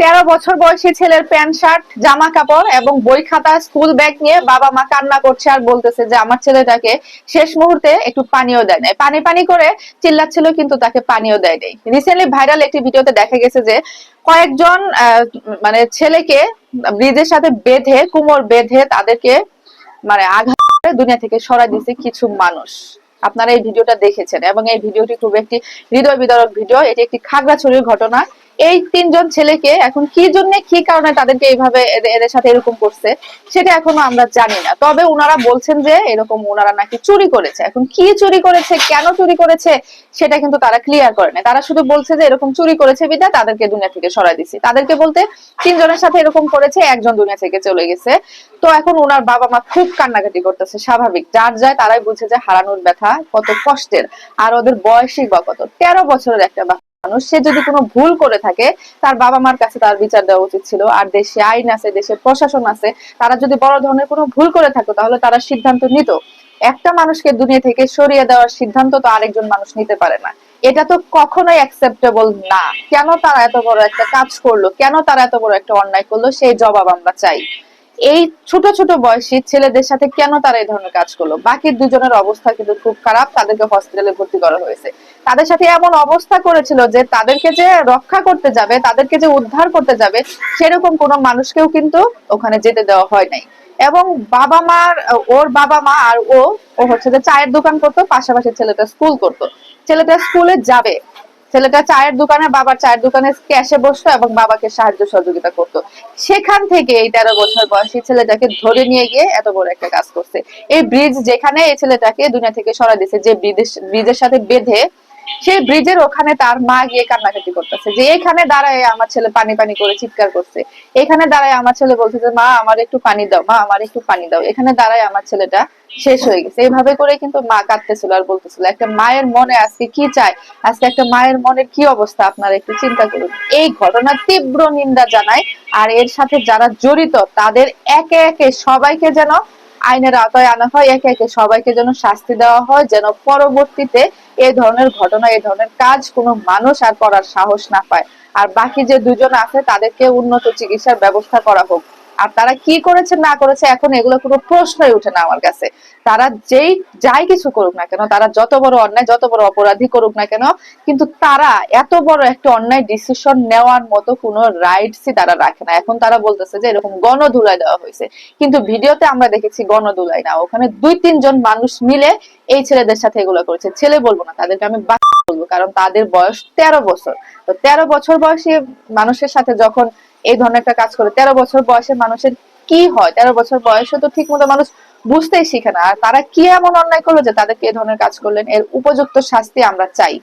তেরো বছর বয়সী ছেলের প্যান্ট, শার্ট, জামা কাপড় এবং বই খাতা, স্কুল ব্যাগ নিয়ে বাবা মা কান্না করছে আর বলতেছে যে আমার ছেলেটাকে শেষ মুহূর্তে একটু পানিও দেয় নাই। পানি পানি করে চিল্লাচ্ছিল কিন্তু তাকে পানিও দেয় নাই। রিসেন্টলি ভাইরাল একটি ভিডিওতে দেখা গেছে যে কয়েকজন মানে ছেলেকে ব্রিজের সাথে বেঁধে, কুমোর বেঁধে তাদেরকে মানে আঘাত দুনিয়া থেকে সরাই দিয়েছে কিছু মানুষ। আপনারা এই ভিডিওটা দেখেছেন এবং এই ভিডিওটি খুব একটি হৃদয় বিদারক ভিডিও। এটি একটি খাগড়াছড়ির ঘটনা। এই তিনজন ছেলেকে এখন কি জন্য, কি কারণে তাদেরকে এইভাবে এদের সাথে এরকম করছে, সেটা এখনও আমরা জানি না। তবে ওনারা বলছেন যে, এরকম ওনারা নাকি চুরি করেছে। এখন কি চুরি করেছে, কেন চুরি করেছে, সেটা কিন্তু তারা ক্লিয়ার করে না তারা শুধু বলছে যে, এরকম চুরি করেছে বিদা তাদেরকে দুনিয়া থেকে সরাই দিছি। তাদেরকে বলতে তিনজনের সাথে এরকম করেছে, একজন দুনিয়া থেকে চলে গেছে। তো এখন ওনার বাবা মা খুব কান্নাকাটি করতেছে, স্বাভাবিক। যার যায় তারাই বুঝে যে, হারানোর ব্যথা কত কষ্টের। আর ওদের বয়সই বা কত? তেরো বছরের একটা মানুষ, সে যদি কোনো ভুল করে থাকে, তার বাবা মার কাছে তার বিচার দেওয়া উচিত ছিল। আর দেশে আইন আছে দেশের প্রশাসন আছে, তারা যদি বড় ধরনের কোনো ভুল করে থাকতো, তাহলে তারা সিদ্ধান্ত নিত। একটা মানুষকে দুনিয়া থেকে সরিয়ে দেওয়ার সিদ্ধান্ত তো আরেকজন মানুষ নিতে পারে না। এটা তো কখনোই অ্যাকসেপ্টেবল না। কেন তারা এত বড় একটা কাজ করল? কেন তারা এত বড় একটা অন্যায় করল? সেই জবাব আমরা চাই। এই ছোট ছোট বয়সী ছেলেদের সাথে কেন তারা এই ধরনের কাজ করল? বাকি দুজনের অবস্থা কিন্তু খুব খারাপ, তাদেরকে হসপিটালে ভর্তি করা হয়েছে। তাদের সাথে এমন অবস্থা করেছিল যে তাদেরকে যে রক্ষা করতে যাবে, তাদেরকে যে উদ্ধার করতে যাবে, সেরকম কোনো মানুষকেও কিন্তু ওখানে যেতে দেওয়া হয় নাই। এবং বাবা মার, ওর বাবা মা আর ও ও হচ্ছে যে চায়ের দোকান করতো, পাশাপাশি ছেলেটা স্কুল করতো। ছেলেটা স্কুলে যাবে। ছেলেটা চায়ের দোকানে, বাবার চায়ের দোকানে ক্যাশে বসতো এবং বাবাকে সাহায্য সহযোগিতা করতো। সেখান থেকে এই তেরো বছর বয়সী ছেলেটাকে ধরে নিয়ে গিয়ে এত বড় একটা কাজ করছে। এই ব্রিজ যেখানে এই ছেলেটাকে দুনিয়া থেকে সরা দিছে যে ব্রিজের ব্রিজের সাথে বেঁধে সেই ব্রিজের ওখানে তার মা গিয়ে কান্নাকাটি করতেছে। যে এখানে দাঁড়ায় আমার ছেলে পানি পানি করে চিৎকার করছে। এখানে দাঁড়ায় আমার ছেলে বলছে যে, মা, আমার একটু পানি দাও, মা, আমার একটু পানি দাও। এখানে দাঁড়ায় আমার ছেলেটা শেষ হয়ে গেছে। এইভাবে করে কিন্তু মা কাঁদতেছিল আর বলতেছিল, একটা মায়ের মনে আজকে কি চায় আজকে একটা মায়ের মনের কি অবস্থা? আপনারা একটু চিন্তা করুন। এই ঘটনা তীব্র নিন্দা জানায় আর এর সাথে যারা জড়িত, তাদের একে একে সবাইকে যেন আইনের আওতায় আনা হয়, একে একে সবাইকে যেন শাস্তি দেওয়া হয়, যেন পরবর্তীতে এই ধরনের ঘটনা, এ ধরনের কাজ কোনো মানুষ আর করার সাহস না পায়। আর বাকি যে দুজন আছে, তাদেরকে উন্নত চিকিৎসার ব্যবস্থা করা হোক। আর তারা কি করেছে, না করেছে, এখন এগুলো কোনো প্রশ্নই উঠে না আমার কাছে। তারা যেই, যাই কিছু করুক না কেন, তারা যত বড় অন্যায়, যত বড় অপরাধী করুক না কেন, কিন্তু তারা এত বড় একটা অন্যায় ডিসিশন নেওয়ার মতো কোনো রাইটসই তারা রাখে না। এখন তারা বলতেছে যে এরকম গণধুলাই দেওয়া হয়েছে। কিন্তু ভিডিওতে আমরা দেখেছি গণধুলাই না। ওখানে দুই তিনজন মানুষ মিলে এই ছেলেদের সাথে এগুলো করেছে। ছেলে বলব না, তাদেরকে আমি বলব, কারণ তাদের বয়স তেরো বছর। তো তেরো বছর বয়সী মানুষের সাথে যখন এই ধরনের একটা কাজ করে। তেরো বছর বয়সের মানুষের কি হয়? তেরো বছর বয়সে তো ঠিক মতো মানুষ বুঝতেই শিখে না। আর তারা কি এমন অন্যায় করল যে তাদেরকে এই ধরনের কাজ করলেন? এর উপযুক্ত শাস্তি আমরা চাই।